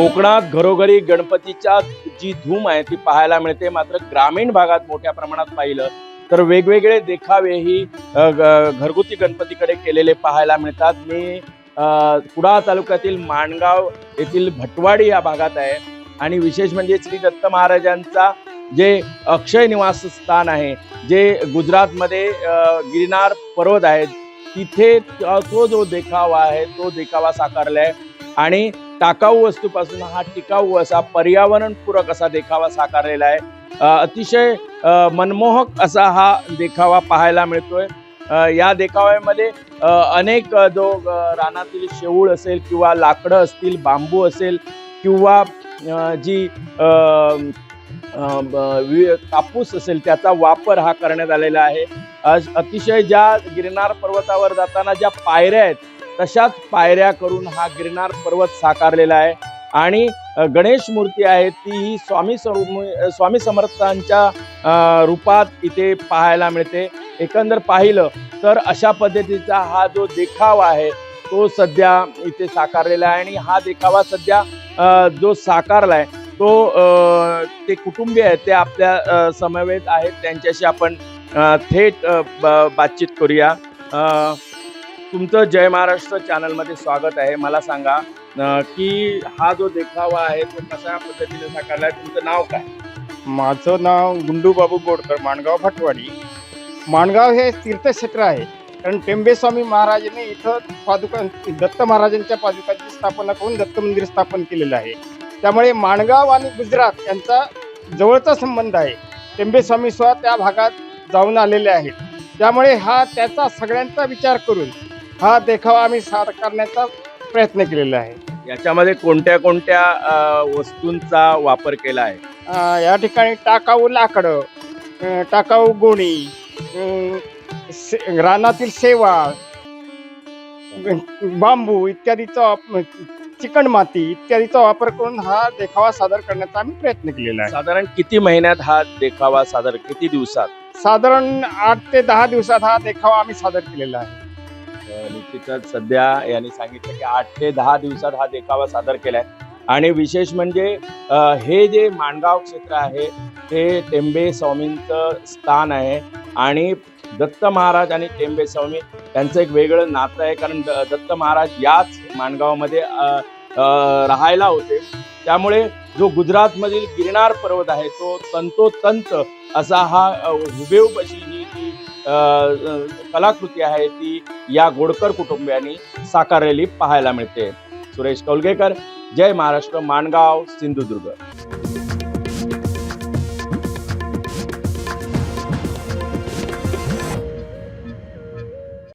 कोकणात घरोघरी गणपतीच्या जी धूम आहे ती पाहायला मिळते. मात्र ग्रामीण भागात मोठ्या प्रमाणात पाहिलं तर वेगवेगळे देखावेही ग- घरगुती गणपतीकडे केलेले पाहायला मिळतात. मी कुडाळ तालुक्यातील माणगाव येथील भटवाडी या भागात आहे. आणि विशेष म्हणजे श्री दत्त महाराजांचा जे अक्षय निवास स्थान आहे जे गुजरातमध्ये गिरनार पर्वत आहे तिथे तो जो देखावा आहे तो देखावा साकारला आहे आणि टाकाऊ वस्तूपासून हा टिकाऊ असा पर्यावरणपूरक असा देखावा साकारलेला आहे. अतिशय मनमोहक असा हा देखावा पाहायला मिळतोय. या देखाव्यामध्ये अनेक जो रानातील शेऊळ असेल किंवा लाकडं असतील बांबू असेल किंवा जी कापूस असेल त्याचा वापर हा करण्यात आलेला आहे. अतिशय ज्या गिरनार पर्वतावर जाताना ज्या पायऱ्या आहेत तशाच पायऱ्या करून हा गिरनार पर्वत साकारलेला आहे. आणि गणेश मूर्ती आहे ती ही स्वामी सम- स्वामी समर्थांच्या रूपात इथे पाहायला मिळते. एकंदर पाहिलं तर अशा पद्धतीचा हा जो देखावा आहे तो सध्या इथे साकारलेला आहे. आणि हा देखावा सध्या जो साकारला आहे तो ते कुटुंबीय आहेत ते आपल्या समवेत आहेत. त्यांच्याशी आपण थेट ब- बातचीत करूया. तुमचं जय महाराष्ट्र चॅनलमध्ये स्वागत आहे. मला सांगा की हा जो देखावा आहे तो कशा पद्धतीने साकारला आहे? तुमचं नाव काय? माझं नाव गुंडू बाबू बोडकर माणगाव भटवाडी. माणगाव हे तीर्थक्षेत्र आहे. कारण टेंबेस्वामी महाराजांनी इथं पादुका दत्त महाराजांच्या पादुकांची स्थापना करून दत्त मंदिर स्थापन केलेलं आहे. त्यामुळे माणगाव आणि गुजरात यांचा जवळचा संबंध आहे. टेंबेस्वामी स्वतः त्या भागात जाऊन आलेले आहेत. त्यामुळे हा त्याचा सगळ्यांचा विचार करून हा देखावा आम्ही साकारण्याचा प्रयत्न केलेला आहे. याच्यामध्ये कोणत्या कोणत्या अ, वस्तूंचा वापर केला आहे? अ, या ठिकाणी टाकाऊ लाकडं अ, टाकाऊ गोणी अ, से- रानातील शेवाळ बांबू इत्यादीचा वाप- चिकण माती इत्यादीचा वापर करून हा देखावा सादर करण्याचा आम्ही प्रयत्न केलेला आहे. साधारण किती महिन्यात हा देखावा सादर किती दिवसात? साधारण आठ ते दहा दिवसात हा देखावा आम्ही सादर केलेला आहे. निश्चितच सध्या यांनी सांगितलं की आठ ते दहा दिवसात हा देखावा सादर केलाय. आणि विशेष म्हणजे हे जे माणगाव क्षेत्र आहे ते टेंबे स्वामींचं स्थान आहे. आणि दत्त महाराज आणि टेंबे स्वामी यांचं एक वेगळं नातं आहे कारण दत्त महाराज याच माणगावमध्ये राहायला होते. त्यामुळे जो गुजरातमधील गिरणार पर्वत आहे तो तंतोतंत असा हा हुबेहूब अशी ही जी कलाकृती आहे ती या गोडकर कुटुंबियांनी साकारलेली पाहायला मिळते. सुरेश कौलगेकर जय महाराष्ट्र माणगाव सिंधुदुर्ग.